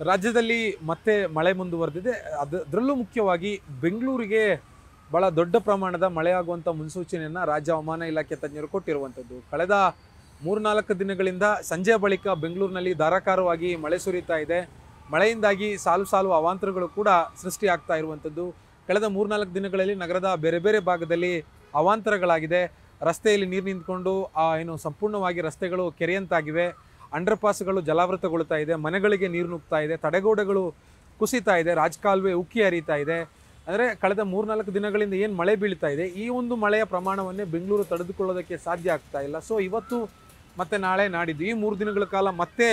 ರಾಜ್ಯದಲ್ಲಿ ಮತ್ತೆ ಮಳೆ ಮುಂದುವರೆದಿದೆ. ಅದು, ಅದರಲ್ಲೂ ಮುಖ್ಯವಾಗಿ ಬೆಂಗಳೂರಿಗೆ ಬಹಳ ದೊಡ್ಡ ಪ್ರಮಾಣದ ಮಳೆಯಾಗುವಂಥ ಮುನ್ಸೂಚನೆಯನ್ನು ರಾಜ್ಯ ಹವಾಮಾನ ಇಲಾಖೆ ತಜ್ಞರು ಕೊಟ್ಟಿರುವಂಥದ್ದು ಕಳೆದ ಮೂರ್ನಾಲ್ಕು ದಿನಗಳಿಂದ ಸಂಜೆ ಬಳಿಕ ಬೆಂಗಳೂರಿನಲ್ಲಿ ಧಾರಾಕಾರವಾಗಿ ಮಳೆ ಸುರಿತಾ ಇದೆ. ಮಳೆಯಿಂದಾಗಿ ಸಾಲು ಸಾಲು ಅವಾಂತರಗಳು ಕೂಡ ಸೃಷ್ಟಿಯಾಗ್ತಾ ಇರುವಂಥದ್ದು ಕಳೆದ ಮೂರ್ನಾಲ್ಕು ದಿನಗಳಲ್ಲಿ ನಗರದ ಬೇರೆ ಬೇರೆ ಭಾಗದಲ್ಲಿ ಅವಾಂತರಗಳಾಗಿದೆ. ರಸ್ತೆಯಲ್ಲಿ ನೀರು ನಿಂತ್ಕೊಂಡು, ಆ, ಏನು, ಸಂಪೂರ್ಣವಾಗಿ ರಸ್ತೆಗಳು ಕೆರೆಯಂತಾಗಿವೆ. ಅಂಡರ್ ಪಾಸ್ಗಳು ಜಲಾವೃತಗೊಳ್ತಾ ಇದೆ, ಮನೆಗಳಿಗೆ ನೀರು ನುಗ್ತಾ ಇದೆ, ತಡೆಗೋಡೆಗಳು ಕುಸಿತಾ ಇದೆ, ರಾಜಕಾಲುವೆ ಉಕ್ಕಿ ಹರಿತಾ ಇದೆ. ಅಂದರೆ ಕಳೆದ ಮೂರ್ನಾಲ್ಕು ದಿನಗಳಿಂದ ಏನು ಮಳೆ ಬೀಳ್ತಾ ಇದೆ, ಈ ಒಂದು ಮಳೆಯ ಪ್ರಮಾಣವನ್ನೇ ಬೆಂಗಳೂರು ತಡೆದುಕೊಳ್ಳೋದಕ್ಕೆ ಸಾಧ್ಯ ಆಗ್ತಾ ಇಲ್ಲ. ಸೊ ಇವತ್ತು ಮತ್ತು ನಾಳೆ ನಾಡಿದ್ದು, ಈ ಮೂರು ದಿನಗಳ ಕಾಲ ಮತ್ತೆ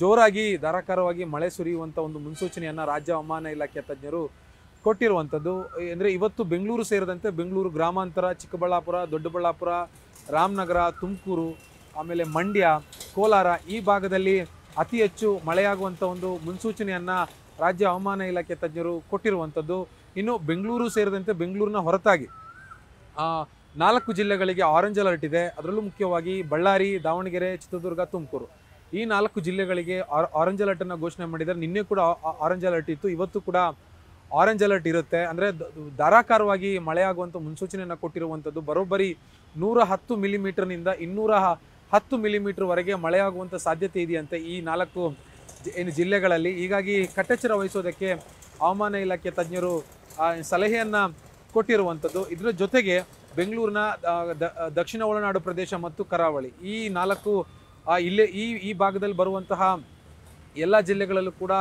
ಜೋರಾಗಿ, ಧಾರಾಕಾರವಾಗಿ ಮಳೆ ಸುರಿಯುವಂಥ ಒಂದು ಮುನ್ಸೂಚನೆಯನ್ನು ರಾಜ್ಯ ಹವಾಮಾನ ಇಲಾಖೆ ತಜ್ಞರು ಕೊಟ್ಟಿರುವಂಥದ್ದು. ಅಂದರೆ ಇವತ್ತು ಬೆಂಗಳೂರು ಸೇರಿದಂತೆ ಬೆಂಗಳೂರು ಗ್ರಾಮಾಂತರ, ಚಿಕ್ಕಬಳ್ಳಾಪುರ, ದೊಡ್ಡಬಳ್ಳಾಪುರ, ರಾಮನಗರ, ತುಮಕೂರು, ಆಮೇಲೆ ಮಂಡ್ಯ ಕೋಲಾರ ಈ ಭಾಗದಲ್ಲಿ ಅತಿ ಹೆಚ್ಚು ಮಳೆಯಾಗುವಂಥ ಒಂದು ಮುನ್ಸೂಚನೆಯನ್ನು ರಾಜ್ಯ ಹವಾಮಾನ ಇಲಾಖೆ ತಜ್ಞರು ಕೊಟ್ಟಿರುವಂಥದ್ದು ಇನ್ನು ಬೆಂಗಳೂರು ಸೇರಿದಂತೆ ಬೆಂಗಳೂರಿನ ಹೊರತಾಗಿ ನಾಲ್ಕು ಜಿಲ್ಲೆಗಳಿಗೆ ಆರೆಂಜ್ ಅಲರ್ಟ್ ಇದೆ. ಅದರಲ್ಲೂ ಮುಖ್ಯವಾಗಿ ಬಳ್ಳಾರಿ, ದಾವಣಗೆರೆ, ಚಿತ್ರದುರ್ಗ, ತುಮಕೂರು. ಈ ನಾಲ್ಕು ಜಿಲ್ಲೆಗಳಿಗೆ ಆರೆಂಜ್ ಅಲರ್ಟನ್ನು ಘೋಷಣೆ ಮಾಡಿದ್ದಾರೆ. ನಿನ್ನೆ ಕೂಡ ಆರೆಂಜ್ ಅಲರ್ಟ್ ಇತ್ತು. ಇವತ್ತು ಕೂಡ ಆರೆಂಜ್ ಅಲರ್ಟ್ ಇರುತ್ತೆ. ಅಂದರೆ ಧಾರಾಕಾರವಾಗಿ ಮಳೆಯಾಗುವಂಥ ಮುನ್ಸೂಚನೆಯನ್ನು ಕೊಟ್ಟಿರುವಂಥದ್ದು ಬರೋಬ್ಬರಿ ನೂರ ಹತ್ತು ಮಿಲಿಮೀಟರ್ನಿಂದ ಇನ್ನೂರ ಹತ್ತು ಮಿಲಿಮೀಟರ್ವರೆಗೆ ಮಳೆಯಾಗುವಂಥ ಸಾಧ್ಯತೆ ಇದೆಯಂತೆ ಈ ನಾಲ್ಕು ಏನು ಜಿಲ್ಲೆಗಳಲ್ಲಿ. ಹೀಗಾಗಿ ಕಟ್ಟೆಚ್ಚರ ವಹಿಸೋದಕ್ಕೆ ಹವಾಮಾನ ಇಲಾಖೆ ತಜ್ಞರು ಸಲಹೆಯನ್ನು ಕೊಟ್ಟಿರುವಂಥದ್ದು. ಇದರ ಜೊತೆಗೆ ಬೆಂಗಳೂರಿನ ದಕ್ಷಿಣ ಒಳನಾಡು ಪ್ರದೇಶ ಮತ್ತು ಕರಾವಳಿ. ಈ ನಾಲ್ಕು ಇಲ್ಲೇ, ಈ ಈ ಭಾಗದಲ್ಲಿ ಬರುವಂತಹ ಎಲ್ಲ ಜಿಲ್ಲೆಗಳಲ್ಲೂ ಕೂಡ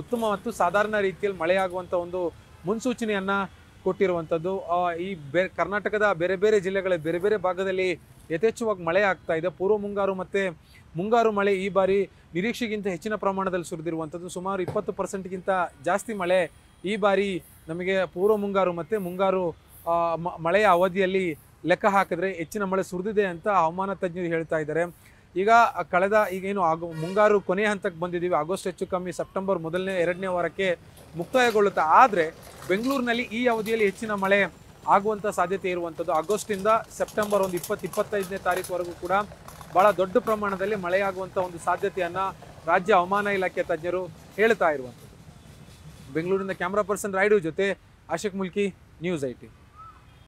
ಉತ್ತಮ ಮತ್ತು ಸಾಧಾರಣ ರೀತಿಯಲ್ಲಿ ಮಳೆಯಾಗುವಂಥ ಒಂದು ಮುನ್ಸೂಚನೆಯನ್ನು ಕೊಟ್ಟಿರುವಂಥದ್ದು. ಈ ಬೇ, ಕರ್ನಾಟಕದ ಬೇರೆ ಬೇರೆ ಜಿಲ್ಲೆಗಳ ಬೇರೆ ಬೇರೆ ಭಾಗದಲ್ಲಿ ಯಥೇಚ್ಛವಾಗಿ ಮಳೆ ಆಗ್ತಾ ಇದೆ. ಪೂರ್ವ ಮುಂಗಾರು ಮತ್ತು ಮುಂಗಾರು ಮಳೆ ಈ ಬಾರಿ ನಿರೀಕ್ಷೆಗಿಂತ ಹೆಚ್ಚಿನ ಪ್ರಮಾಣದಲ್ಲಿ ಸುರಿದಿರುವಂಥದ್ದು. ಸುಮಾರು ಇಪ್ಪತ್ತು ಪರ್ಸೆಂಟ್ಗಿಂತ ಜಾಸ್ತಿ ಮಳೆ ಈ ಬಾರಿ ನಮಗೆ ಪೂರ್ವ ಮುಂಗಾರು ಮತ್ತು ಮುಂಗಾರು ಮಳೆಯ ಅವಧಿಯಲ್ಲಿ ಲೆಕ್ಕ ಹಾಕಿದ್ರೆ ಹೆಚ್ಚಿನ ಮಳೆ ಸುರಿದಿದೆ ಅಂತ ಹವಾಮಾನ ತಜ್ಞರು ಹೇಳ್ತಾ ಇದ್ದಾರೆ. ಈಗ ಕಳೆದ ಈಗೇನು ಆಗು, ಮುಂಗಾರು ಕೊನೆಯ ಹಂತಕ್ಕೆ ಬಂದಿದ್ದೀವಿ. ಆಗಸ್ಟ್ ಹೆಚ್ಚು ಕಮ್ಮಿ, ಸೆಪ್ಟೆಂಬರ್ ಮೊದಲನೇ ಎರಡನೇ ವಾರಕ್ಕೆ ಮುಕ್ತಾಯಗೊಳ್ಳುತ್ತಾ, ಆದರೆ ಬೆಂಗಳೂರಿನಲ್ಲಿ ಈ ಅವಧಿಯಲ್ಲಿ ಹೆಚ್ಚಿನ ಮಳೆ ಆಗುವಂಥ ಸಾಧ್ಯತೆ ಇರುವಂಥದ್ದು ಆಗಸ್ಟಿಂದ ಸೆಪ್ಟೆಂಬರ್ ಒಂದು ಇಪ್ಪತ್ತು, ಇಪ್ಪತ್ತೈದನೇ ತಾರೀಕುವರೆಗೂ ಕೂಡ ಬಹಳ ದೊಡ್ಡ ಪ್ರಮಾಣದಲ್ಲಿ ಮಳೆಯಾಗುವಂಥ ಒಂದು ಸಾಧ್ಯತೆಯನ್ನು ರಾಜ್ಯ ಹವಾಮಾನ ಇಲಾಖೆ ತಜ್ಞರು ಹೇಳ್ತಾ ಇರುವಂಥದ್ದು ಬೆಂಗಳೂರಿನ ಕ್ಯಾಮ್ರಾ ಪರ್ಸನ್ ರಾಯ್ಡು ಜೊತೆ ಆಶಿಕ್ ಮುಲ್ಕಿ, ನ್ಯೂಸ್ ಐಟಿ.